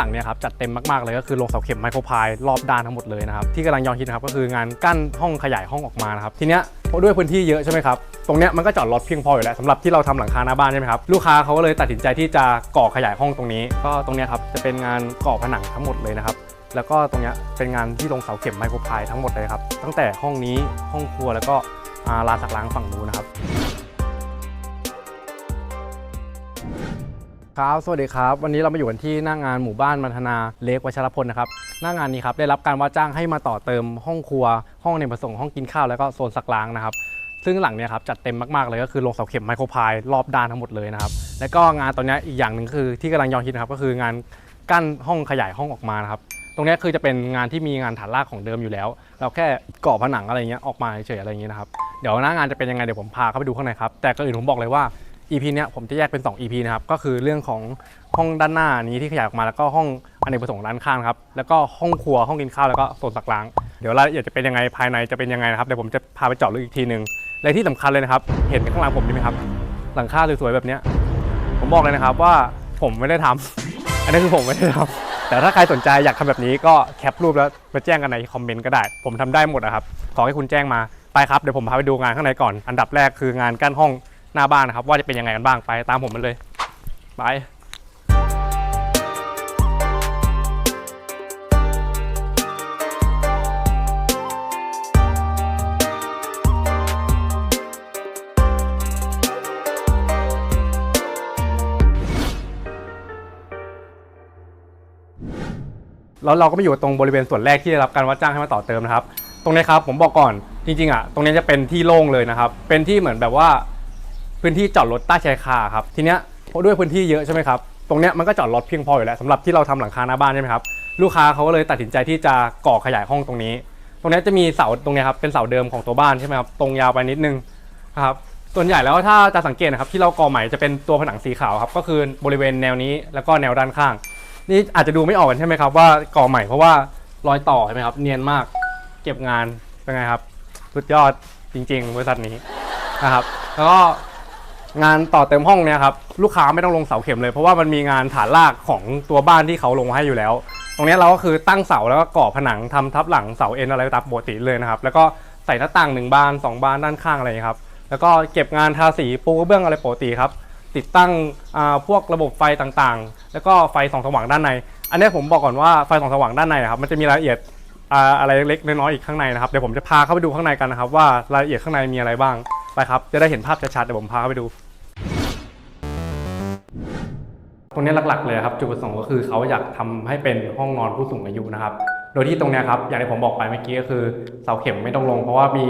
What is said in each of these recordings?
ต่างเนี่ยครับจัดเต็มมากๆเลยก็คือลงเสาเข็มไมโครพายรอบด้านทั้งหมดเลยนะครับที่กำลังยองคิดนะครับก็คืองานกั้นห้องขยายห้องออกมานะครับทีเนี้ยเพราะด้วยพื้นที่เยอะใช่ไหมครับตรงเนี้ยมันก็จอดรถเพียงพออยู่แล้วสำหรับที่เราทำหลังคาหน้าบ้านใช่ไหมครับลูกค้าเขาก็เลยตัดสินใจที่จะก่อขยายห้องตรงนี้ ก็ตรงเนี้ยครับจะเป็นงานก่อผนังทั้งหมดเลยนะครับแล้วก็ตรงเนี้ยเป็นงานที่ลงเสาเข็มไมโครพายทั้งหมดเลยครับ ตั้งแต่ห้องนี้ห้องครัวแล้วก็อาลานสักล้างฝั่งนู้นนะครับ ครับ สวัสดีครับ วันนี้เรามาอยู่กันที่หน้างานหมู่บ้านมัทนาเล็กวัชรพลนะครับ หน้างานนี้ครับได้รับการว่าจ้างให้มาต่อเติมห้องครัว ห้องในประสงค์ห้องกินข้าวแล้วก็โซนสักล้างนะครับ ซึ่งหลังเนี้ยครับจัดเต็มมากๆเลยก็คือลงเสาเข็มไมโครพายรอบด้านทั้งหมดเลยนะครับ แล้วก็งานตอนนี้อีกอย่างหนึ่งคือที่กำลังยองคิดนะครับก็คืองานกั้นห้องขยายห้องออกมานะครับตรงนี้คือจะเป็นงานที่มีงานฐานรากของเดิมอยู่แล้ว เราแค่ก่อผนังอะไรเงี้ยออกมาเฉยๆอะไรเงี้ยนะครับเดี๋ยวหน้างานจะเป็นยังไงเดี๋ยวผมพาเข้าไปดูข้างในครับแต่ก่อนอื่นผมบอกเลยว่า EP เนี้ยผมจะแยกเป็น 2 EP นะครับ ก็คือเรื่องของห้องด้านหน้านี้ที่ขยายออกมาแล้วก็ห้องอเนกประสงค์ด้านข้างครับ แล้วก็ห้องครัวห้องกินข้าวแล้วก็โซนสักล้าง เดี๋ยวรายละเอียดจะเป็นยังไงภายในจะเป็นยังไงนะครับเดี๋ยวผมจะพาไปเจาะลึกอีกทีหนึ่งและที่สำคัญเลยนะครับ เห็นข้างหลังผมนี่ไหมครับ หลังคาสวยๆแบบเนี้ยผมบอกเลยนะครับว่าผมไม่ได้ทำอันนี้คือผมไม่ได้ทำแต่ถ้าใครสนใจอยากทำแบบนี้ก็แคปรูปแล้วมาแจ้งกันในคอมเมนต์ก็ได้ ผมทำได้หมดนะครับขอให้คุณแจ้งมาไปครับเดี๋ยวผมพาไปดูงานข้างในก่อน อันดับแรกคืองานกั้นห้อง หน้าบ้านนะครับ ว่าจะเป็นยังไงกันบ้างไปตามผมมาเลยไปแล้วเราก็มาอยู่ตรงบริเวณส่วนแรกที่ได้รับการว่าจ้างให้มาต่อเติมนะครับ ตรงนี้ครับผมบอกก่อนจริงๆอะตรงนี้จะเป็นที่โล่งเลยนะครับ เป็นที่เหมือนแบบว่า พื้นที่จอดรถใต้ชายคาครับทีเนี้ยเพราะด้วยพื้นที่เยอะใช่ไหมครับตรงเนี้ยมันก็จอดรถเพียงพออยู่แล้วสำหรับที่เราทำหลังคาหน้าบ้านใช่ไหมครับลูกค้าเขาก็เลยตัดสินใจที่จะก่อขยายห้องตรงนี้ ตรงเนี้ยจะมีเสาตรงเนี้ยครับเป็นเสาเดิมของตัวบ้านใช่ไหมครับตรงยาวไปนิดนึงครับส่วนใหญ่แล้วถ้าจะสังเกตนะครับที่เราก่อใหม่จะเป็นตัวผนังสีขาวครับก็คือบริเวณแนวนี้แล้วก็แนวด้านข้าง นี่อาจจะดูไม่ออกกันใช่ไหมครับว่าก่อใหม่เพราะว่ารอยต่อใช่ไหมครับเนียนมากเก็บงานเป็นไงครับสุดยอดจริง ๆ บริษัทนี้นะครับแล้วก็ งานต่อเติมห้องเนี่ยครับลูกค้าไม่ต้องลงเสาเข็มเลยเพราะว่ามันมีงานฐานรากของตัวบ้านที่เขาลงมาให้อยู่แล้ว ตรงนี้เราก็คือตั้งเสาแล้วก็ก่อผนังทำทับหลังเสาเอ็นอะไรตามปกติเลยนะครับแล้วก็ใส่หน้าต่างหนึ่งบานสองบานด้านข้างอะไรอย่างเงี้ครับแล้วก็เก็บงานทาสีปูกระเบื้องอะไรปกติครับติดตั้งพวกระบบไฟต่างๆ แล้วก็ไฟส่องสว่างด้านใน อันนี้ผมบอกก่อนว่าไฟส่องสว่างด้านในอะครับมันจะมีรายละเอียดอะไรเล็กๆน้อยๆอีกข้างในนะครับเดี๋ยวผมจะพาเข้าไปดูข้างในกันนะครับว่ารายละเอียดข้างในมีอะไรบ้าง ไปครับ จะได้เห็นภาพชัดๆเดี๋ยวผมพาไปดู ตรงนี้หลักๆเลยครับจุดประสงค์ก็คือเขาอยากทำให้เป็นห้องนอนผู้สูงอายุนะครับ โดยที่ตรงนี้ครับอย่างที่ผมบอกไปเมื่อกี้ก็คือเสาเข็มไม่ต้องลง เพราะว่ามี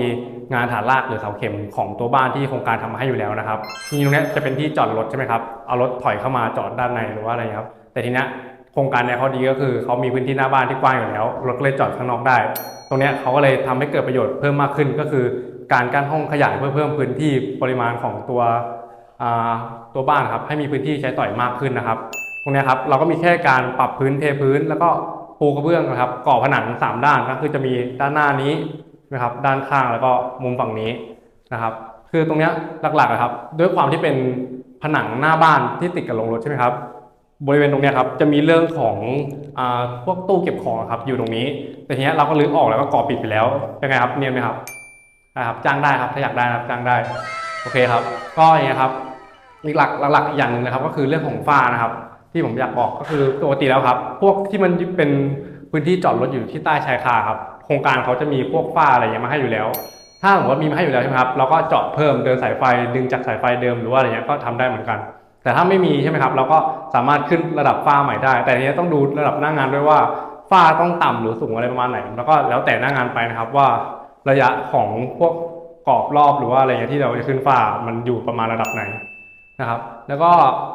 งานฐานรากหรือเสาเข็มของตัวบ้านที่โครงการทำมาให้อยู่แล้วนะครับทีนี้ตรงนี้จะเป็นที่จอดรถใช่ไหมครับเอารถถอยเข้ามาจอดด้านในหรือว่าอะไรครับ แต่ทีนี้โครงการเนี้ยเขาดีก็คือเขามีพื้นที่หน้าบ้านที่กว้างอยู่แล้วรถก็เลยจอดข้างนอกได้ ตรงนี้เขาก็เลยทำให้เกิดประโยชน์เพิ่มมากขึ้นก็คือ การกั้นห้องขยายเพื่อเพิ่มพื้นที่ปริมาณของตัวตัวบ้านครับให้มีพื้นที่ใช้ต่อยมากขึ้นนะครับ ตรงนี้ครับเราก็มีแค่การปรับพื้นเทพื้น แล้วก็ปูกระเบื้องนะครับก่อผนังสามด้านก็คือจะมีด้านหน้านี้นะครับด้านข้างแล้วก็มุมฝั่งนี้นะครับ คือตรงนี้หลักๆอะครับ ด้วยความที่เป็นผนังหน้าบ้านที่ติดกับโรงรถใช่ไหมครับบริเวณตรงนี้ครับจะมีเรื่องของอพวกตู้เก็บของครับอยู่ตรงนี้ แต่ทีนี้เราก็รื้อออกแล้วก็ก่อปิดไปแล้วเป็นไงครับเนียนไหมครับ นะครับจ้างได้ครับถ้าอยากได้นะครับจ้างได้โอเคครับ ก็อย่างเงี้ครับอีกหลักหลักอีกอย่างหนึ่งนะครับ ก็คือเรื่องของฝ้านะครับ ที่ผมอยากบอกก็คือปกติแล้วครับ พวกที่มันเป็นพื้นที่จอดรถอยู่ที่ใต้ชายคาครับโครงการเขาจะมีพวกฝ้าอะไรอย่างเงี้ยมาให้อยู่แล้ว ถ้าสมมติว่ามีมาให้อยู่แล้วใช่ไหมครับเราก็เจาะเพิ่มเดินสายไฟดึงจากสายไฟเดิมหรือว่าอะไรเงี้ยก็ทำได้เหมือนกัน แต่ถ้าไม่มีใช่ไหมครับ เราก็สามารถขึ้นระดับฝ้าใหม่ได้ แต่ทีนี้ต้องดูระดับหน้างานด้วยว่าฝ้าต้องต่ำหรือสูงอะไรประมาณไหน แล้วก็แล้วแต่หน้างานไปนะครับว่า ระยะของพวกกรอบรอบหรือว่าอะไรเงี้ยที่เราจะขึ้นฝ้ามันอยู่ประมาณระดับไหนนะครับ แล้วก็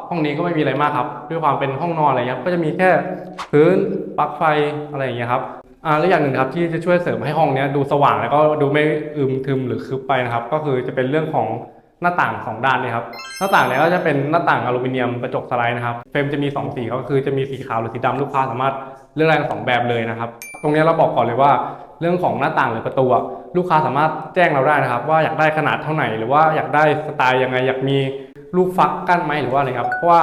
ห้องนี้ก็ไม่มีอะไรมากครับ ด้วยความเป็นห้องนอนอะไรเงี้ยก็จะมีแค่พื้นปลั๊กไฟอะไรอย่างเงี้ยครับอ่าแล้วอย่างหนึ่งครับที่จะช่วยเสริมให้ห้องนี้ดูสว่างแล้วก็ดูไม่อึมครึมหรือคึบไปนะครับ ก็คือจะเป็นเรื่องของหน้าต่างสองด้านนี่ครับหน้าต่างเนี้ยก็จะเป็นหน้าต่างอลูมิเนียมกระจกสไลด์นะครับเฟรมจะมีสองสีก็คือจะมีสีขาวหรือสีดำลูกค้าสามารถเลือกได้ทั้งสองแบบเลยนะครับ ตรงนี้เราบอกก่อนเลยว่า เรื่องของหน้าต่างหรือประตูลูกค้าสามารถแจ้งเราได้นะครับ ว่าอยากได้ขนาดเท่าไหร่หรือว่าอยากได้สไตล์ยังไงอยากมีลูกฟักกั้นไหมหรือว่าอะไรครับเพราะว่า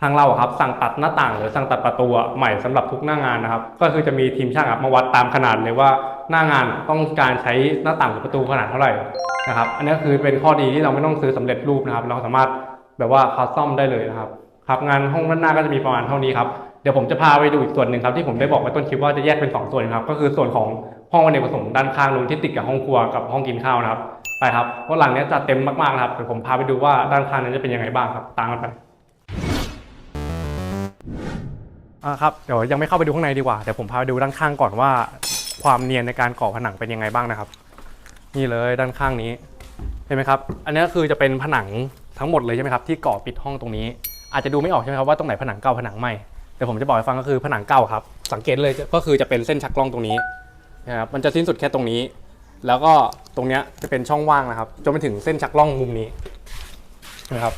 ทางเราครับสั่งตัดหน้าต่างหรือสั่งตัดประตูใหม่สำหรับทุกหน้างานนะครับ ก็คือจะมีทีมช่างครับมาวัดตามขนาดเลยว่าหน้างานต้องการใช้หน้าต่างหรือประตูขนาดเท่าไหร่นะครับ อันนี้คือเป็นข้อดีที่เราไม่ต้องซื้อสำเร็จรูปนะครับ เราสามารถแบบว่าคัสตอมได้เลยนะครับครับงานห้องด้านหน้าก็จะมีประมาณเท่านี้ครับ เดี๋ยวผมจะพาไปดูอีกส่วนหนึ่งครับที่ผมได้บอกไว้ต้นคลิปว่าจะแยกเป็นสองส่วนครับก็คือส่วนของห้องอเนกประสงค์ด้านข้างนู้นที่ติดกับห้องครัวกับห้องกินข้าวนะครับไปครับเพราะหลังนี้จะเต็มมากๆนะครับเดี๋ยวผมพาไปดูว่าด้านข้างนั้นจะเป็นยังไงบ้างครับตามกันไปอ่าครับเดี๋ยวยังไม่เข้าไปดูข้างในดีกว่าเดี๋ยวผมพาไปดูด้านข้างก่อนว่า ความเนียนในการก่อผนังเป็นยังไงบ้างนะครับ นี่เลยด้านข้างนี้เห็นไหมครับ อันนี้ก็คือจะเป็นผนังทั้งหมดเลยใช่ไหมครับที่ก่อปิดห้องตรงนี้ อาจจะดูไม่ออกใช่ไหมครับว่าตรงไหนผนังเก่าผนังใหม่ แต่ผมจะบอกให้ฟังก็คือผนังเก่าครับ สังเกตเลยก็คือจะเป็นเส้นชักกล้องตรงนี้นะครับมันจะสิ้นสุดแค่ตรงนี้ แล้วก็ตรงเนี้ยจะเป็นช่องว่างนะครับจนไปถึงเส้นชักกล้องมุมนี้นะครับ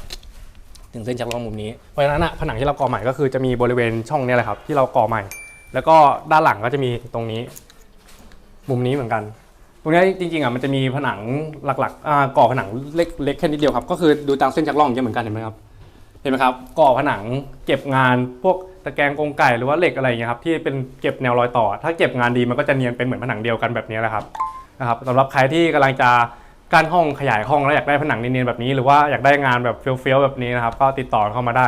ถึงเส้นชักกล้องมุมนี้เพราะฉะนั้นอะผนังที่เราก่อใหม่ก็คือจะมีบริเวณช่องเนี้แหละครับ ที่เราก่อใหม่ แล้วก็ด้านหลังก็จะมีตรงนี้ มุมนี้เหมือนกัน ตรงนี้จริงๆอะมันจะมีผนังหลักๆอ่าก่อผนังเล็กเล็กแค่นิดเดียวครับก็คือดูตามเส้นชักล่องอย่างเงี้ยเหมือนกันเห็นไหมครับ เห็นไหมครับก่อผนังเก็บงานพวกตะแกรงกรงไก่หรือว่าเหล็กอะไรอย่างเงี้ยครับที่เป็นเก็บแนวรอยต่อ ถ้าเก็บงานดีมันก็จะเนียนเป็นเหมือนผนังเดียวกันแบบนี้แหละครับนะครับสำหรับใครที่กำลังจะกั้นห้องขยายห้องแล้วอยากได้ผนังเนียนๆแบบนี้ หรือว่าอยากได้งานแบบเฟี้ยวๆแบบนี้นะครับก็ติดต่อเข้ามาได้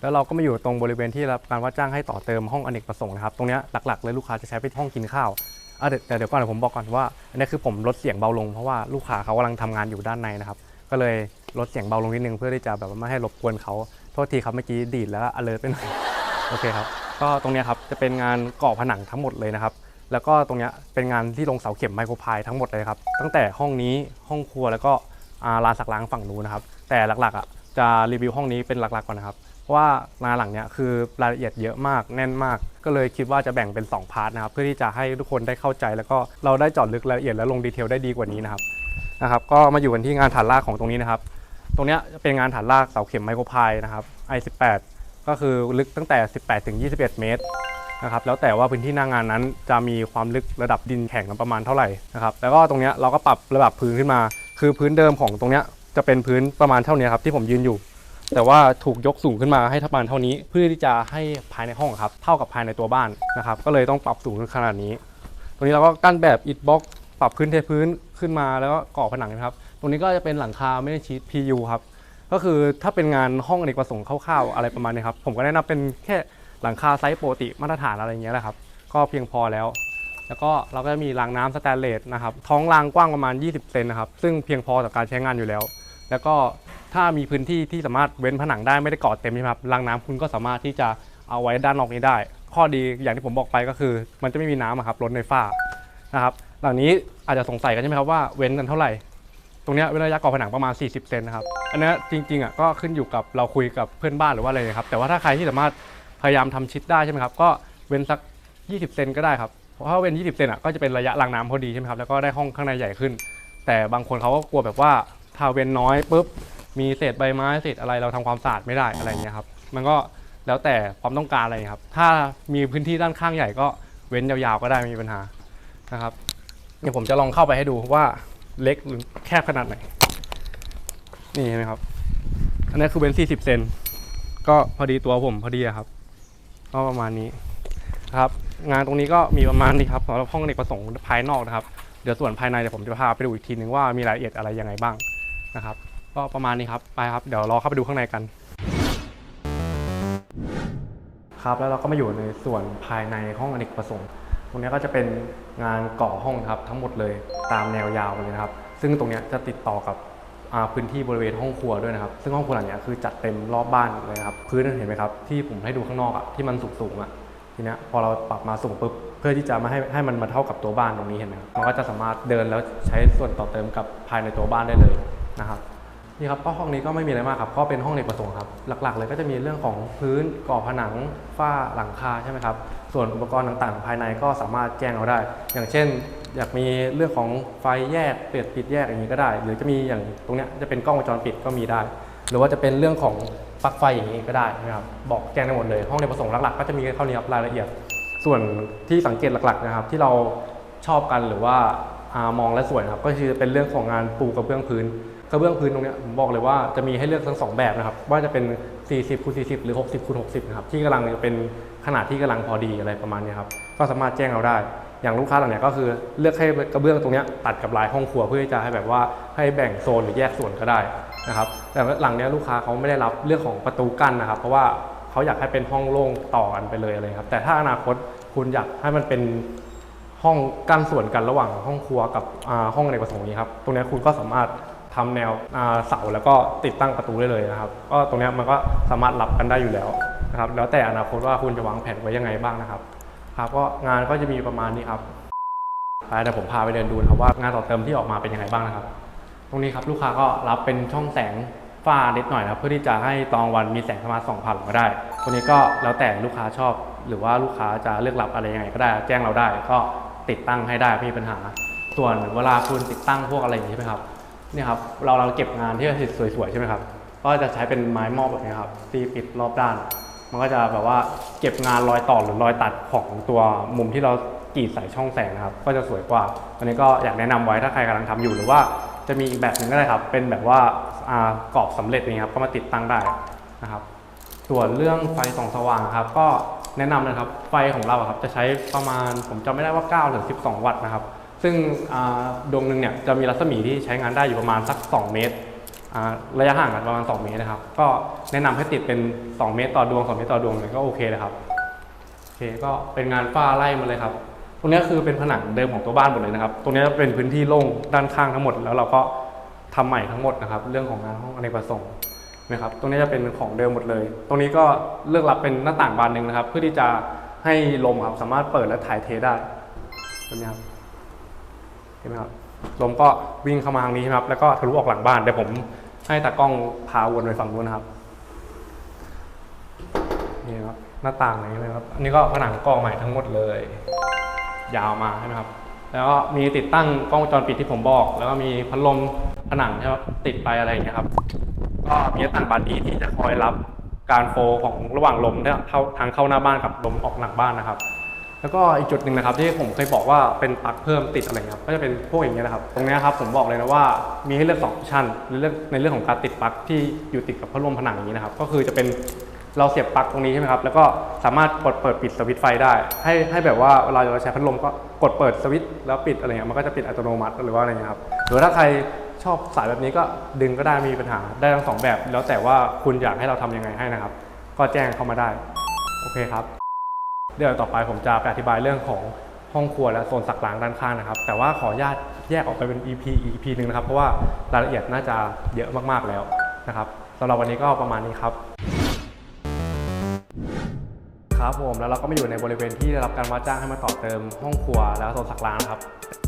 แล้วเราก็มาอยู่ตรงบริเวณที่รับการว่าจ้างให้ต่อเติมห้องอเนกประสงค์นะครับตรงเนี้ยหลักๆเลยลูกค้าจะใช้เป็นห้องกินข้าวแต่เดี๋ยวก่อนผมบอกก่อนว่าอันนี้คือผมลดเสียงเบาลงเพราะว่าลูกค้าเขากำลังทำงานอยู่ด้านในนะครับ ก็เลยลดเสียงเบาลงนิดนึงเพื่อที่จะแบบว่าไม่ให้รบกวนเขาโทษทีครับเมื่อกี้ดีดแล้วอเลอร์ไปหน่อยโอเคครับก็ตรงนี้ครับจะเป็นงานก่อผนังทั้งหมดเลยนะครับแล้วก็ตรงนี้เป็นงานที่ลงเสาเข็มไมโครพายทั้งหมดเลยครับตั้งแต่ห้องนี้ห้องครัวแล้วก็ลานสักล้างฝั่งนู้นนะครับแต่หลักๆอะจะรีวิวห้องนี้เป็นหลักๆก่อนนะครับเพราะว่างานหลังเนี้ยคือรายละเอียดเยอะมากแน่นมาก ก็เลยคิดว่าจะแบ่งเป็น 2 พาร์ทนะครับเพื่อที่จะให้ทุกคนได้เข้าใจ แล้วก็เราได้จอดลึกรายละเอียดและลงดีเทลได้ดีกว่านี้นะครับ นะครับก็มาอยู่กันที่งานฐานรากของตรงนี้นะครับ ตรงเนี้ยจะเป็นงานฐานรากเสาเข็มไมโครพายนะครับ I18 ก็คือลึกตั้งแต่ 18 ถึง 21 เมตรนะครับแล้วแต่ว่าพื้นที่หน้างงานนั้นจะมีความลึกระดับดินแข็งประมาณเท่าไหร่นะครับแล้วก็ตรงเนี้ยเราก็ปรับระดับพื้นขึ้นมา คือพื้นเดิมของตรงเนี้ยจะเป็นพื้นประมาณเท่านี้ครับที่ผมยืนอยู่ แต่ว่าถูกยกสูงขึ้นมาให้ประมาณเท่านี้ เพื่อที่จะให้ภายในห้องครับเท่ากับภายในตัวบ้านนะครับก็เลยต้องปรับสูงขึ้นขนาดนี้ ตรงนี้เราก็กั้นแบบอิฐบล็อก ปรับพื้นเทพื้น ขึ้นมาแล้วก็ก่อผนังนะครับ ตรงนี้ก็จะเป็นหลังคาไม่ได้ชีท PU ครับ ก็คือถ้าเป็นงานห้องอเนกประสงค์คร่าวๆอะไรประมาณนี้ครับ ผมก็แนะนำเป็นแค่หลังคาไซส์ปกติมาตรฐานอะไรอย่างเงี้ยแหละครับ ก็เพียงพอแล้ว แล้วก็เราก็จะมีรางน้ำสแตนเลสนะครับ ท้องรางกว้างประมาณ 20 เซนนะครับ ซึ่งเพียงพอต่อการใช้งานอยู่แล้ว แล้วก็ถ้ามีพื้นที่ที่สามารถเว้นผนังได้ไม่ได้เกาะเต็มใช่ไหมครับรางน้ำคุณก็สามารถที่จะเอาไว้ด้านนอกนี้ได้ ข้อดีอย่างที่ผมบอกไปก็คือ มันจะไม่มีน้ำอะครับล้นในฝ้านะครับ หลังนี้อาจจะสงสัยกันใช่ไหมครับว่าเว้นกันเท่าไหร่ ตรงเนี้ยเว้นระยะก่อผนังประมาณ 40 เซนนะครับ อันนี้จริงๆอะก็ขึ้นอยู่กับเราคุยกับเพื่อนบ้านหรือว่าอะไรนะครับ แต่ว่าถ้าใครที่สามารถพยายามทำชิดได้ใช่ไหมครับ ก็เว้นสัก 20 เซนก็ได้ครับ เพราะถ้าเว้น 20 เซนอะก็จะเป็นระยะรางน้ำพอดีใช่ไหมครับ แล้วก็ได้ห้องข้างในใหญ่ขึ้น แต่บางคนเขาก็กลัวแบบว่าถ้าเว้นน้อยปุ๊บ มีเศษใบไม้เศษอะไรเราทำความสะอาดไม่ได้อะไรเงี้ยครับ มันก็แล้วแต่ความต้องการอะไรครับ ถ้ามีพื้นที่ด้านข้างใหญ่ก็เว้นยาวๆก็ได้ไม่มีปัญหานะครับ เดี๋ยวผมจะลองเข้าไปให้ดูว่าเล็กหรือแคบขนาดไหน นี่เห็นไหมครับ อันนี้คือเว้น40 เซน ก็พอดีตัวผมพอดีครับ ก็ประมาณนี้ครับ งานตรงนี้ก็มีประมาณนี้ครับสำหรับห้องอเนกประสงค์ภายนอกนะครับ เดี๋ยวส่วนภายในเดี๋ยวผมจะพาไปดูอีกทีนึงว่ามีรายละเอียดอะไรยังไงบ้างนะครับ ก็ประมาณนี้ครับ ไปครับ เดี๋ยวรอเข้าไปดูข้างในกัน ครับ แล้วเราก็มาอยู่ในส่วนภายในห้องอเนกประสงค์ ตรงนี้ก็จะเป็นงานก่อห้องครับทั้งหมดเลยตามแนวยาวเลยนะครับ ซึ่งตรงนี้จะติดต่อกับพื้นที่บริเวณห้องครัวด้วยนะครับ ซึ่งห้องครัวหลังเนี้ยคือจัดเต็มรอบบ้านเลยครับพื้นเห็นไหมครับที่ผมให้ดูข้างนอกอะที่มันสูงๆอะทีเนี้ยพอเราปรับมาสูงปุ๊บเพื่อที่จะมาให้ให้มันมาเท่ากับตัวบ้านตรงนี้เห็นไหมครับมันก็จะสามารถเดินแล้วใช้ส่วนต่อเติมกับภายในตัวบ้านได้เลยนะครับนี่ครับก็ห้องนี้ก็ไม่มีอะไรมากครับก็เป็นห้องในประสงค์ครับหลักๆ เลยก็จะมีเรื่องของพื้นก่อผนังฝ้าหลังคาใช่ไหมครับ ส่วนอุปกรณ์ต่างๆ ภายในก็สามารถแจ้งเอาได้ อย่างเช่น อยากมีเรื่องของไฟแยกเปิดปิดแยกอย่างนี้ก็ได้ หรือจะมีอย่างตรงเนี้ยจะเป็นกล้องวงจรปิดก็มีได้ หรือว่าจะเป็นเรื่องของปลั๊กไฟอย่างนี้ก็ได้นะครับบอกแจ้งได้หมดเลย ห้องในประสงค์หลักๆ ก็จะมีเท่านี้ครับรายละเอียด ส่วนที่สังเกตหลักๆนะครับที่เราชอบกันหรือว่าอามองและสวยนะครับก็คือเป็นเรื่องของงานปูกระเบื้องพื้น กระเบื้องพื้นตรงเนี้ยผมบอกเลยว่าจะมีให้เลือกทั้งสองแบบนะครับ ว่าจะเป็น 40คูณ40 หรือ 60คูณ60 นะครับ ที่กำลังจะเป็นขนาดที่กำลังพอดีอะไรประมาณนี้ครับ ก็สามารถแจ้งเราได้ อย่างลูกค้าหลังเนี้ยก็คือเลือกให้กระเบื้องตรงเนี้ยตัดกับลายห้องครัวเพื่อจะให้แบบว่าให้แบ่งโซนหรือแยกส่วนก็ได้นะครับ แต่หลังเนี้ยลูกค้าเขาไม่ได้รับเรื่องของประตูกั้นนะครับ เพราะว่าเขาอยากให้เป็นห้องโล่งต่อกันไปเลยอะไรครับ แต่ถ้าอนาคตคุณอยากให้มันเป็นห้องกั้นส่วนกันระหว่างห้องครัวกับห้องในกระสงค์นี้ครับ ตรงนี้คุณก็สามารถ ทำแนวเสาแล้วก็ติดตั้งประตูได้เลยนะครับ ก็ตรงนี้มันก็สามารถรับกันได้อยู่แล้วนะครับ แล้วแต่อนาคตว่าคุณจะวางแผนไว้ยังไงบ้างนะครับ ครับก็งานก็จะมีประมาณนี้ครับไปเดี๋ยวผมพาไปเดินดูนะครับว่างานต่อเติมที่ออกมาเป็นยังไงบ้างนะครับ ตรงนี้ครับลูกค้าก็รับเป็นช่องแสงฝ้านิดหน่อยนะครับเพื่อที่จะให้ตอนวันมีแสงเข้ามาส่องผ่านมาได้ตรงนี้ก็แล้วแต่ลูกค้าชอบ หรือว่าลูกค้าจะเลือกรับอะไรยังไงก็ได้ แจ้งเราได้ก็ติดตั้งให้ได้ไม่มีปัญหา ส่วนเวลาคุณติดตั้งพวกอะไรอย่างนี้ใช่ไหมครับ เนี่ยครับเราเราเก็บงานที่สวยๆใช่ไหมครับก็จะใช้เป็นไม้มอบแบบนี้ครับตีปิดรอบด้าน มันก็จะแบบว่าเก็บงานรอยต่อหรือรอยตัดของตัวมุมที่เรากรีดใส่ช่องแสงนะครับ ก็จะสวยกว่าอันนี้ก็อยากแนะนำไว้ถ้าใครกำลังทำอยู่หรือว่าจะมีอีกแบบหนึ่งก็ได้ครับ เป็นแบบว่ากรอบสำเร็จนี้ครับก็มาติดตั้งได้นะครับส่วนเรื่องไฟส่องสว่างครับ ก็แนะนำนะครับไฟของเราครับจะใช้ประมาณผมจำไม่ได้ว่า9หรือ12 วัตต์นะครับ ซึ่งดวงหนึ่งเนี่ยจะมีรัศมีที่ใช้งานได้อยู่ประมาณสัก 2 เมตร ระยะห่างกันประมาณ 2 เมตรนะครับ ก็แนะนำให้ติดเป็น 2 เมตรต่อดวง 2 เมตรต่อดวงเลยก็โอเคเลยครับโอเคก็เป็นงานฝ้าไล่มาเลยครับตรงนี้คือเป็นผนังเดิมของตัวบ้านหมดเลยนะครับ ตรงนี้เป็นพื้นที่โล่งด้านข้างทั้งหมด แล้วเราก็ทำใหม่ทั้งหมดนะครับ เรื่องของงานห้องอเนกประสงค์นะครับ ตรงนี้จะเป็นของเดิมหมดเลย ตรงนี้ก็เลือกรับเป็นหน้าต่างบานหนึ่งนะครับ เพื่อที่จะให้ลมครับสามารถเปิดและถ่ายเทได้ตัวนี้ครับ เห็นไหมครับลมก็วิ่งเข้ามาทางนี้ครับ แล้วก็ทะลุออกหลังบ้านเดี๋ยวผมให้ตากล้องพาวนไปฝั่งนู้นนะครับนี่ครับหน้าต่างนี้นะครับอันนี้ก็ผนังกล้องใหม่ทั้งหมดเลย ยาวมาใช่ไหมครับ แล้วก็มีติดตั้งกล้องวงจรปิดที่ผมบอก แล้วก็มีพัดลมผนังใช่ไหมครับติดไปอะไรอย่างเงี้ยครับ ก็มีหน้าต่างบานดีที่จะคอยรับการโฟลของระหว่างลมเนี่ยทางเข้าหน้าบ้านกับลมออกหลังบ้านนะครับ แล้วก็อีกจุดหนึ่งนะครับที่ผมเคยบอกว่าเป็นปลั๊กเพิ่มติดอะไรครับก็จะเป็นพวกอย่างเงี้ยนะครับ ตรงนี้ครับผมบอกเลยนะว่ามีให้เลือกสองอปชั่นในเรื่องในเรื่องของการติดปลั๊กที่อยู่ติดกับพัดลมผนังอย่างนี้นะครับก็คือจะเป็นเราเสียบปลั๊กตรงนี้ใช่ไหมครับแล้วก็สามารถกดเปิดปิดสวิตช์ไฟได้ ให้ให้แบบว่าเวลาเราใช้พัดลมก็กดเปิดสวิตช์แล้วปิดอะไรเงี้ยมันก็จะปิดอัตโนมัติหรือว่าอะไรเงี้ยครับหรือถ้าใครชอบสายแบบนี้ก็ดึงก็ได้ไมีปัญหาได้ทั้งสองแบบ แล้วแต่ว่าคุณอยากให้เราทำยังไงให้นะครับ ก็แจ้งเข้ามาได้โอเคครับ เดี๋ยวต่อไปผมจะไปอธิบายเรื่องของห้องครัวและโซนสักล้างด้านข้างนะครับ แต่ว่าขออนุญาตแยกออกไปเป็น EP อีก EP หนึ่งนะครับ เพราะว่ารายละเอียดน่าจะเยอะมากๆแล้วนะครับสำหรับวันนี้ก็ประมาณนี้ครับ ครับผมแล้วเราก็มาอยู่ในบริเวณที่ได้รับการว่าจ้างให้มาต่อเติมห้องครัวแล้วโซนสักล้างนครับ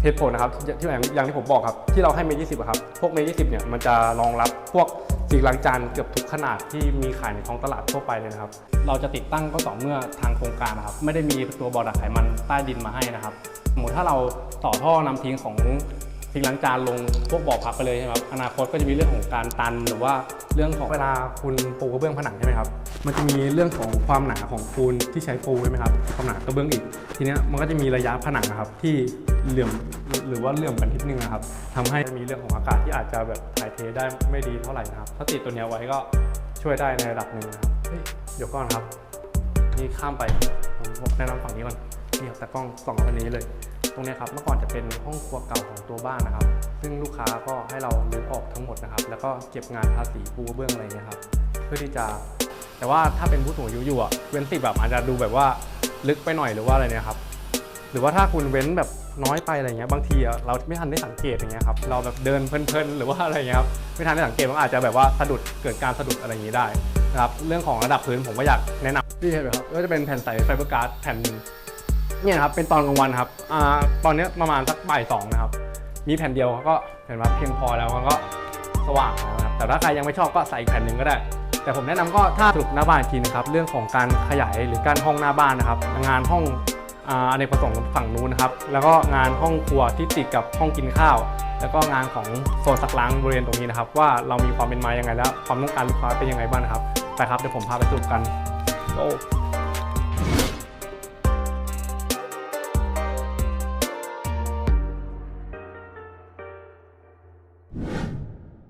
เหตุผลนะครับที่อย่างที่ผมบอกครับที่เราให้เมตรยี่สิบครับพวกเมตรยี่สิบเนี่ยมันจะรองรับพวกสิ่งล้างจานเกือบทุกขนาดที่มีขายในท้องตลาดทั่วไปเลยนะครับ เราจะติดตั้งก็ต่อเมื่อทางโครงการนะครับ ไม่ได้มีตัวบ่อดักไขมันใต้ดินมาให้นะครับสมมติถ้าเราต่อท่อนำทิ้งของทิ้งล้างจานลงพวกบ่อพักไปเลยใช่ไหมครับอนาคตก็จะมีเรื่องของการตันหรือว่าเรื่องของเวลาคุณปูกระเบื้องผนังใช่ไหมครับ มันจะมีเรื่องของความหนาของปูนที่ใช้ปูใช่ไหมครับความหนากระเบื้องอีก ทีเนี้ยมันก็จะมีระยะผนังนะครับที่เหลื่อมหรือว่าเหลื่อมกันนิดนึงนะครับทำให้มีเรื่องของอากาศที่อาจจะแบบถ่ายเทได้ไม่ดีเท่าไหร่นะครับ ถ้าติดตัวเนี้ยไว้ก็ช่วยได้ในระดับหนึ่งนะครับเฮ้ยเดี๋ยวก่อนครับนี่ข้ามไปผมแนะนำฝั่งนี้ก่อนนี่ครับตากล้องสองอันนี้เลย ตรงนี้ครับเมื่อก่อนจะเป็นห้องครัวเก่าของตัวบ้านนะครับ ซึ่งลูกค้าก็ให้เราลื้อออกทั้งหมดนะครับ แล้วก็เก็บงานทาสีปูกระเบื้องอะไรเงี้ยครับ เพื่อที่จะ แต่ว่าถ้าเป็นผู้สูงอายุอยู่อะเว้นสิบแบบอาจจะดูแบบว่าลึกไปหน่อยหรือว่าอะไรเนี่ยครับหรือว่าถ้าคุณเว้นแบบน้อยไปอะไรเงี้ยบางทีอะเราไม่ทันได้สังเกตอย่างเงี้ยครับเราแบบเดินเพลินๆหรือว่าอะไรเงี้ยครับไม่ทันได้สังเกตมันอาจจะแบบว่าสะดุดเกิดการสะดุดอะไรอย่างงี้ได้นะครับเรื่องของระดับพื้นผมก็อยากแนะนำที่เห็นไหมครับก็จะเป็นแผ่นใสไฟเบอร์การ์ดแผ่นหนึ่งเนี่ยนะครับเป็นตอนกลางวันครับอ่าตอนเนี้ยประมาณสักบ่ายสองนะครับมีแผ่นเดียวก็เห็นว่าเพียงพอแล้วมันก็สว่างแล้วนะครับแต่ถ้าใครยังไม่ชอบก็ใส่อีกแผ่นหนึ่งก็ได้ แต่ผมแนะนำก็ถ้าสรุปหน้าบ้านทีนะครับเรื่องของการขยายหรือการห้องหน้าบ้านนะครับ งานห้องอเนกประสงค์ฝั่งนู้นนะครับ แล้วก็งานห้องครัวที่ติดกับห้องกินข้าว แล้วก็งานของโซนสักล้างบริเวณตรงนี้นะครับ ว่าเรามีความเป็นมาอย่างไงแล้ว ความต้องการลูกค้าเป็นยังไงบ้างนะครับไปครับเดี๋ยวผมพาไปสรุปกันโอ้